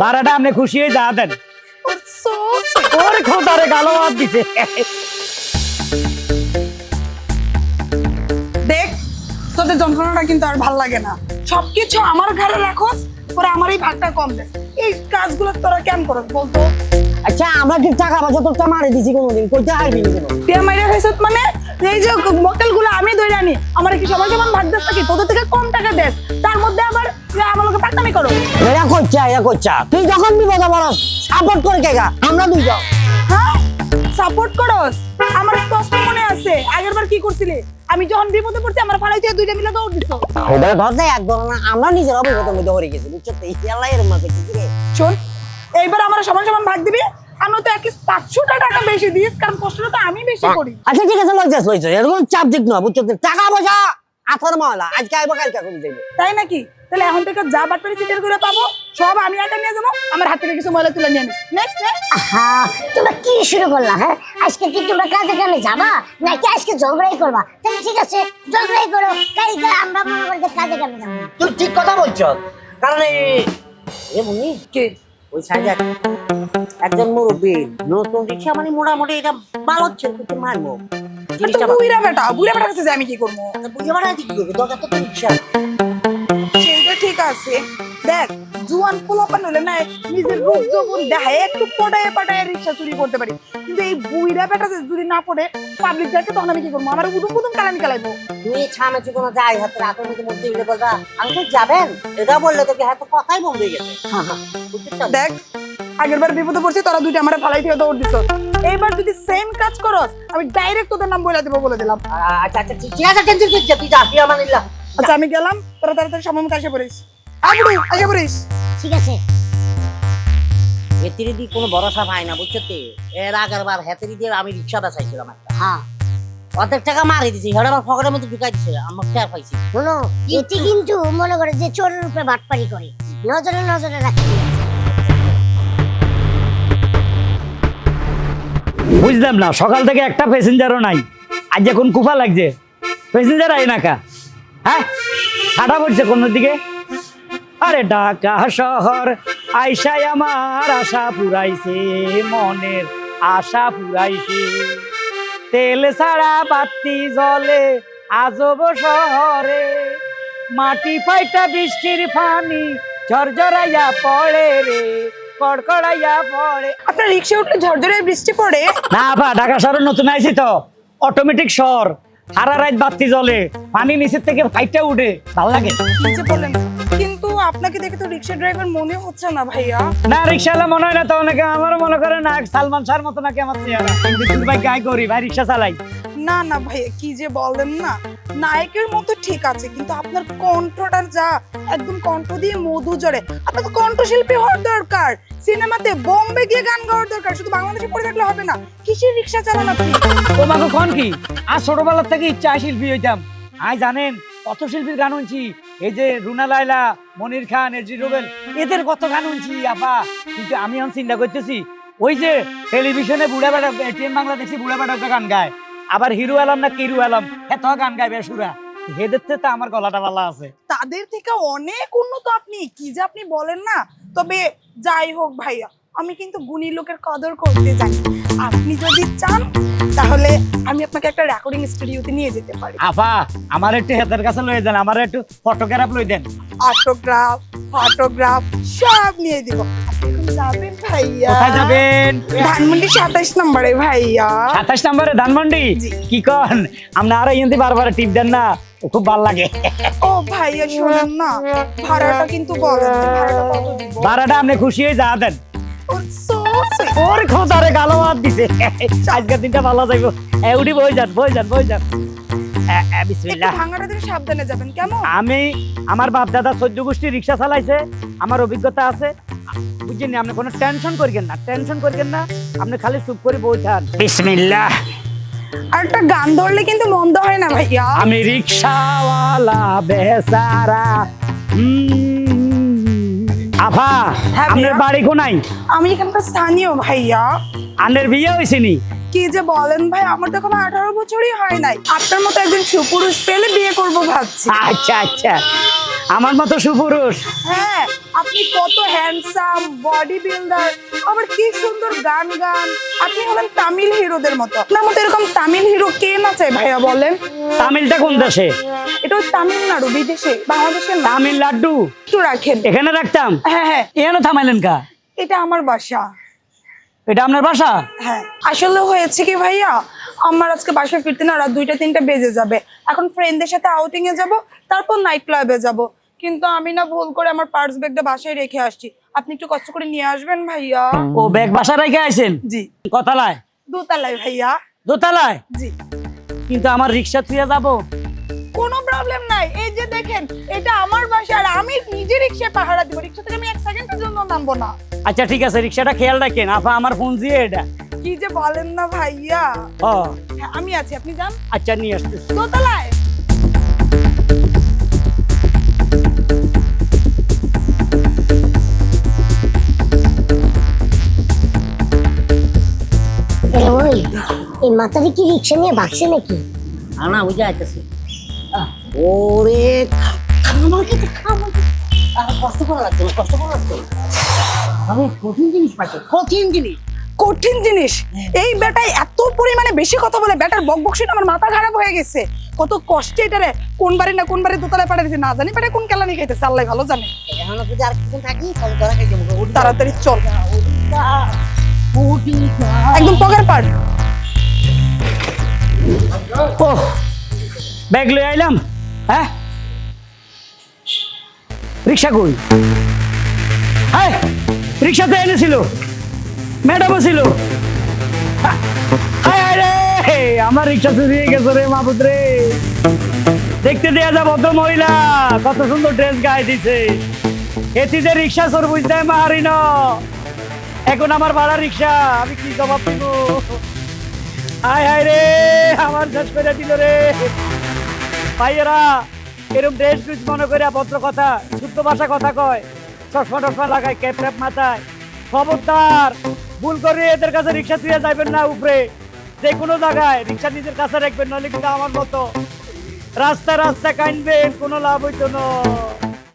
ভাড়াটা আপনি খুশি হয়ে যা দেন। ওর খোদারে গালো হাত দিছে। দেখ তোদের যন্ত্রণাটা কিন্তু আর ভালো লাগে না। সবকিছু আমার ঘরে রাখোস পরে আমার এই ভাগটা কম দে। এই কাজগুলো তোরা কেন করস বলতো? আচ্ছা আমরা কি টাকা পয়সা তোরটা মারে দিছি কোনোদিন? কইতে হারবি না কেন? টিয়া মাইরা খাইছত মানে? এই যে মক্কেলগুলো আমি ধরে আনি আমার কি সবার সমান ভাগ দেস নাকি তোদের থেকে কম টাকা দেস। তার মধ্যে আবার আমার করো। এরা এরা তুই যখন বিপদে পড়স সাপোর্ট করে কেগা আমরা দুই যাও হ্যাঁ? সাপোর্ট করস? আমার স্পষ্ট মনে আছে। আগের বার কি করছিলি? আমি যখন বিপদে পড়ছি আমার ফালাই দিয়ে দুইটা মিলে দৌড় দিছো ওটা ধর দেয় আমরা নিজের অভিজ্ঞতার মধ্যে হয়ে গেছি বুঝছ? তো এই আল্লাহ এরম কইছি রে শোন এইবার আমার সমান সমান ভাগ দিবি। আমি তো এক পাঁচশোটা টাকা বেশি দিস কারণ কষ্টটা তো আমি বেশি করি। আচ্ছা ঠিক আছে লইছাস লইছাস এরকম চাপ দিক না বুঝছ? টাকা পয়সা আথার মহলা আজকে আইবো কালকে করে তাই নাকি? তাহলে এখন থেকে যা বাটপারি চিটের করে পাবো সব আমি নিয়ে যাব আমার হাত থেকে কিছু ময়লা তুলে নিয়ে নিস নেক্সট হ্যাঁ তোমরা কি শুরু করলা হ্যাঁ? আজকে কি তোমরা কাজে কামে যাবা? নাকি আজকে ঝগড়াই করবা? তাহলে ঠিক আছে ঝগড়াই করো কালকে আমরা মনে করি যে কাজে কামে যাব। তুই ঠিক কথা বলছো কারণ এই এ মুনি কে? ওই সাইডে একজন মুরব্বী নতুন রিক্সা মানে মোটামুটি এটা ভালো হচ্ছে মারবো জিনিসটা বুইরা বেটা বুইরা বেটা কাছে আমি কি করব? বুঝে মারা দিক করবে? দরকার তো রিক্সা সেইটা ঠিক আছে। দেখ জুয়ান পোলাপান হলে না নিজের রূপ যৌবন দেখায় একটু পটায় পাটায় রিক্সা চুরি করতে পারি। কিন্তু এই বুইরা বেটা যদি না পড়ে পাবলিক দেখে তখন আমি কি করব? আমার উদুম উদুম কালামি কালাইবো। তুই ছামে কোনো যাই হাতে রাতের মধ্যে মধ্যে উঠে বলবা আমি তো যাবেন? এটা বললে তোকে হয়তো কথাই বন্ধ হয়ে গেছে। দেখ আগের বার বিপদে পড়ছি তোরা দুইটা আমার ফালাই দিয়ে দৌড় দিছ। এইবার যদি সেম কাজ করস আমি ডাইরেক্ট তোদের নাম বলে দেবো বলে দিলাম। আচ্ছা আচ্ছা ঠিক আছে টেনশন করছে তুই যা তুই আমার নিলাম আচ্ছা আমি গেলাম তোরা তাড়াতাড়ি সময় মতো এসে পড়িস। আবু এসে পড়িস। ঠিক আছে। হেতিরি দিয়ে কোনো ভরসা পাই না বুঝছ তো? এর আগের বার হেতিরি দিয়ে আমি রিক্সা বেচাইছিলাম একটা। হ্যাঁ। অর্ধেক টাকা মারি দিছি হেটা আমার পকেটের মধ্যে ঢুকাই দিছে আমার খেয়াল পাইছি। শোনো এটি কিন্তু মনে করে যে চোরের উপরে বাটপারি করে। নজরে নজরে রাখতে বুঝলাম না, সকাল থেকে একটা প্যাসেঞ্জারও নাই। আজ এখন কুফা লাগছে। প্যাসেঞ্জার আই না কা? হ্যাঁ? ঠাটা পড়ছে কোন দিকে? আরে ঢাকা শহর আইসাই আমার আশা পুরাইছে, মনের আশা পুরাইছে। তেল ছাড়া বাতি জলে আজব শহরে। মাটি ফাইটা বৃষ্টির পানি, ঝরঝরাইয়া পড়ে রে। কড়কড়াইয়া পড়ে। আপনার রিক্সা উঠলে ঝরঝরে বৃষ্টি পড়ে? না বা ঢাকা শহরে নতুন আইছি তো। অটোমেটিক শহর। সারা রাত বাতি জ্বলে। পানি নিচের থেকে ফাইটটা উঠে। ভালো লাগে? নিচে পড়লেন কিন্তু আপনাকে দেখে তো রিক্সা ড্রাইভার মনে হচ্ছে না ভাইয়া। না রিক্সাওয়ালা মনে হয় না তো অনেকে আমারও মনে করে না সালমান শাহর মতো নাকি আমার চেহারা। ভাই গায়ে করি ভাই রিক্সা চালাই। না না ভাইয়া কি যে বলেন না। নায়কের মতো ঠিক আছে, কিন্তু আপনার কণ্ঠটা যা, একদম কণ্ঠ দিয়ে মধু জড়ে আপনার তো কণ্ঠশিল্পী হওয়ার দরকার, সিনেমাতে বোম্বে গিয়ে গান গাওয়ার দরকার, শুধু বাংলাদেশে পড়ে থাকলে হবে না, কিসের রিক্সা চালান আপনি? তোমাকে কোন কি? আর ছোটবেলার থেকে ইচ্ছা শিল্পী হইতাম। আই জানেন, কত শিল্পীর গান শুনছি। এই যে রুনা লাইলা মনির খান এজি রুবেল, এদের কত গান শুনছি, আপা। কিন্তু আমি এখন চিন্তা করতেছি, ওই যে টেলিভিশনে বুড়া বেড়া এটিএম বাংলা দেখছি বুড়া বেড়া গান গায়। আবার হিরো আলম না কিরু আলম এত গান গাইবে সুরা। হেদের তো আমার গলাটা ভালো আছে। তাদের থেকে অনেক উন্নত আপনি, কি যে আপনি বলেন না। তবে যাই হোক ভাইয়া, আমি কিন্তু গুণী লোকের কদর করতে জানি আপনি যদি চান তাহলে আমি আপনাকে একটা রেকর্ডিং স্টুডিওতে নিয়ে যেতে পারি। আপা আমার একটু হেদের কাছে লয়ে দেন আমার একটু ফটোগ্রাফ লই দেন। অটোগ্রাফ ফটোগ্রাফ সব নিয়ে দিব। আপনি যাবেন ভাইয়া। কোথায় যাবেন? ধানমন্ডি নম্বরে ভাইয়া। সাতাশ নম্বরে ধানমন্ডি? কি কন? আপনি আরও ইন্দি বারবার টিপ দেন না খুব ভালো লাগে। ও ভাইয়া শোনেন না ভাড়াটা কিন্তু বলেন ভাড়াটা কত দিব? ভাড়াটা আপনি খুশি হয়ে যা দেন। ওর খোদারে গালো হাত দিছে। আজকের দিনটা ভালো যাইব। এ, উঠি বই যান বই যান বই যান। এ, এ, বিসমিল্লাহ। ভাঙাটা দিন সাবধানে যাবেন কেমন? আমি আমার বাপ দাদা চোদ্দ গোষ্ঠী রিক্সা চালাইছে আমার অভিজ্ঞতা আছে। বুঝছেন আপনি কোনো টেনশন করিবেন না টেনশন করিবেন না আপনি খালি চুপ করে বইছান বিসমিল্লাহ। আর একটা গান ধরলে কিন্তু মন্দ হয় না ভাইয়া। আমি রিক্সাওয়ালা বেচারা আফা হ্যাঁ, আপনার ভাইয়া। বাড়ি কোনাই আমি এখানকার স্থানীয় ভাইয়া। আনের বিয়ে হয়েছেনি কি যে বলেন ভাই আমার তো এখন আঠারো বছরই হয় নাই। আপনার মতো একজন সুপুরুষ পেলে বিয়ে করব ভাবছি। আচ্ছা আচ্ছা। আমার মতো সুপুরুষ। হ্যাঁ আপনি কত হ্যান্ডসাম বডি বিল্ডার আবার কি সুন্দর গান গান। আপনি হলেন তামিল হিরোদের মতো। আপনার মতো এরকম তামিল হিরো কে না চায় ভাইয়া বলেন? তামিলটা কোন দেশে? এটা ওই তামিলনাড়ু বিদেশে বাংলাদেশের না তামিল লাড্ডু। একটু রাখেন। এখানে রাখতাম? হ্যাঁ হ্যাঁ। এখানে থামাইলেন কা? এটা আমার বাসা। এটা আপনার বাসা? হ্যাঁ। আসলে হয়েছে কি ভাইয়া? আমার আজকে বাসায় ফিরতে না রাত দুইটা তিনটা বেজে যাবে। এখন ফ্রেন্ডদের সাথে আউটিং এ যাব তারপর নাইট ক্লাবে যাব। কিন্তু আমি না ভুল করে আমার পার্স ব্যাগটা বাসায় রেখে আসছি। আপনি একটু কষ্ট করে নিয়ে আসবেন ভাইয়া। ও ব্যাগ বাসা রেখে আইছেন? জি। কথালায় দোতলায় ভাইয়া। দোতলায়? জি। কিন্তু আমার রিক্সা থুয়ে যাব? কোনো প্রবলেম নাই। এই যে দেখেন এটা আমার বাসা আর আমি নিজে রিক্সায় পাহারা দিব। রিক্সা থেকে আমি এক সেকেন্ডের জন্য নামবো না। আচ্ছা ঠিক আছে রিক্সাটা খেয়াল রাখেন। আপা আমার ফোন দিয়ে এটা। কি যে বলেন না ভাইয়া। ও। হ্যাঁ, আমি আছি। আপনি যান। আচ্ছা নিয়ে আসতেছি। দোতলায়? এই মাতারি কি রিক্সা নিয়ে ভাগছে নাকি আনা বুঝে আইতেছি ওরে আমাকে তো খাব আর কষ্ট করা লাগছে কষ্ট করা লাগছে আমি কঠিন জিনিস পাচ্ছি কঠিন জিনিস কঠিন জিনিস এই বেটাই এত পরিমাণে বেশি কথা বলে বেটার বক বকশিট আমার মাথা খারাপ হয়ে গেছে কত কষ্টে এটারে কোন বাড়ি না কোন বাড়ি দোতলায় পাঠাইছে না জানি বেটা কোন কেলানি খাইতেছে আল্লাহ ভালো জানে তাড়াতাড়ি চল ওটা একদম পকের পাট ব্যাগ লয়ে আইলাম হ্যাঁ? রিক্সা কই? হ্যাঁ রিক্সাতে এনেছিল ম্যাডামও ছিল। হ্যাঁ, হায় রে আমার রিক্সা চুরি হয়ে গেছে রে মাহবুদ রে। দেখতে দেয়া যা ভদ্র মহিলা কত সুন্দর ড্রেস গায়ে দিছে। এটি যে রিক্সা চোর বুঝতে মারি এখন আমার ভাড়া রিক্সা আমি কি জবাব দিব? হায় হায় রে, আমার শেষ করে দিল রে। ভাইয়েরা এরকম ড্রেস ড্রেস মনে করে ভদ্র কথা, শুদ্ধ ভাষা কথা কয়। চশমা টশমা লাগায়, ক্যাপ ট্যাপ মাথায়। খবরদার, ভুল করে এদের কাছে রিক্সা তুলে যাবেন না উপরে। যে কোনো জায়গায় রিক্সা নিজের কাছে রাখবেন নাহলে কিন্তু আমার মতো। রাস্তা রাস্তা কানবেন কোনো লাভ হইতো না।